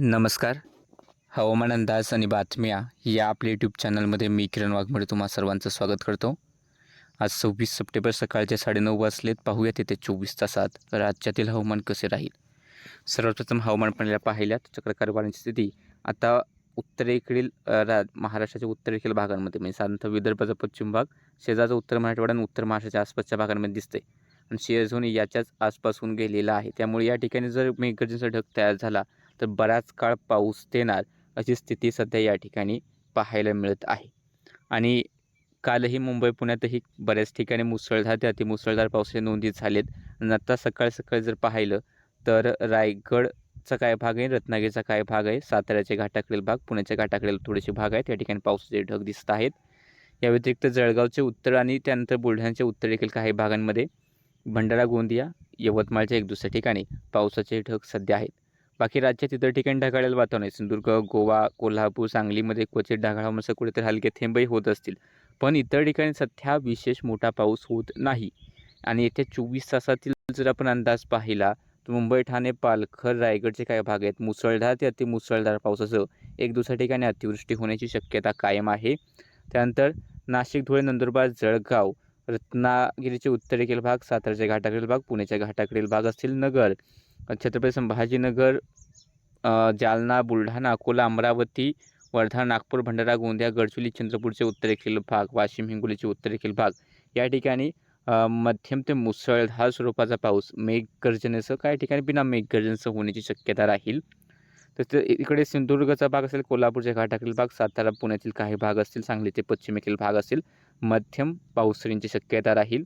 नमस्कार. हवामान अंदाज आणि बातम्या या आपल्या यूट्यूब चॅनलमध्ये मी किरण वाघमोडे तुम्हा सर्वांचं स्वागत करतो. आज सव्वीस सप्टेंबर सकाळचे साडेनऊ वाजलेत. पाहूयात तिथे चोवीस तासात राज्यातील हवामान कसे राहील. सर्वप्रथम हवामान पाण्याला पाहिल्यात. चक्रकारवाणीची स्थिती. आता उत्तरेकडील रा महाराष्ट्राच्या उत्तरेकडील भागांमध्ये म्हणजे साधारणतः विदर्भाचा पश्चिम भाग शेजारचा उत्तर मराठवाडा आणि उत्तर महाराष्ट्राच्या आसपासच्या भागांमध्ये दिसते आणि शेअर झोन याच्याच आसपासून गेलेला आहे. त्यामुळे या ठिकाणी जर मेघगर्जनेचा ढग तयार झाला तर बराच काळ पाऊस देणार अशी स्थिती सध्या या ठिकाणी पाहायला मिळत आहे. आणि कालही मुंबई पुण्यातही बऱ्याच ठिकाणी मुसळधार ते अतिमुसळधार पावसाचे नोंदी झालेत. आणि आता सकाळ सकाळी जर पाहिलं तर रायगडचा काय भाग आहे रत्नागिरीचा काय भाग आहे साताऱ्याच्या घाटाकडील भाग पुण्याच्या घाटाकडील थोडेसे भाग आहेत. या ठिकाणी पावसाचे ढग दिसत आहेत. या व्यतिरिक्त जळगावचे उत्तर आणि त्यानंतर बुलढाण्याच्या उत्तर देखील काही भागांमध्ये. भंडारा गोंदिया यवतमाळच्या एक दुसऱ्या ठिकाणी पावसाचे ढग सध्या आहेत. बाकी राज्यात इतर ठिकाणी ढगाळेल वातावरण आहे. सिंधुदुर्ग गोवा कोल्हापूर सांगलीमध्ये क्वचित ढगाळ असं कुठेतरी हलके थेंबही होत असतील. पण इतर ठिकाणी सध्या विशेष मोठा पाऊस होत नाही. आणि येत्या चोवीस तासातील जर आपण अंदाज पाहिला तर मुंबई ठाणे पालघर रायगडचे काही भाग आहेत. मुसळधार ते अतिमुसळधार पावसाचं एक दुसऱ्या ठिकाणी अतिवृष्टी होण्याची शक्यता कायम आहे. त्यानंतर नाशिक धुळे नंदुरबार जळगाव रत्नागिरीचे उत्तरेकडील भाग साताराच्या घाटाकडील भाग पुण्याच्या घाटाकडील भाग असतील नगर. छत्रपती संभाजीनगर जालना बुलढाणा अकोला अमरावती वर्धा नागपूर भंडारा गोंदिया गडचुली चंद्रपूरचे उत्तरेकडील भाग वाशिम हिंगोलीचे उत्तरेकडील भाग. या ठिकाणी मध्यम ते मुसळधार स्वरूपाचा पाऊस मेघगर्जनेसह काही ठिकाणी बिना मेघगर्जनेसह होण्याची शक्यता राहील. तसं इकडे सिंधुदुर्गचा भाग असेल कोल्हापूरच्या घाटाकडील भाग सातारा पुण्यातील काही भाग असतील सांगलीचे पश्चिमेकडील भाग असतील मध्यम पाऊसरींची शक्यता राहील.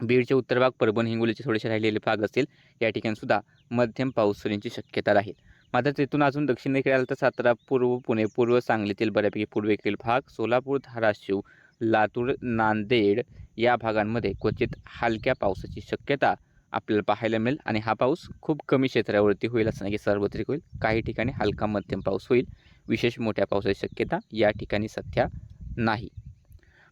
बीडचे उत्तर भाग परभणी हिंगोलीचे थोडेसे राहिलेले भाग असतील या ठिकाणीसुद्धा मध्यम मध्यम पावसरींची शक्यता राहील. मात्र तिथून अजून दक्षिणेकडे आलं तर सातारा पूर्व पुणे पूर्व सांगलीतील बऱ्यापैकी पूर्वेकडील भाग सोलापूर धाराशिव लातूर नांदेड या भागांमध्ये क्वचित हलक्या पावसाची शक्यता आपल्याला पाहायला मिळेल आणि हा पाऊस खूप कमी क्षेत्रावरती होईल असं नाही की सार्वत्रिक होईल. काही ठिकाणी हलका मध्यम पाऊस होईल. विशेष मोठ्या पावसाची शक्यता या ठिकाणी सध्या नाही.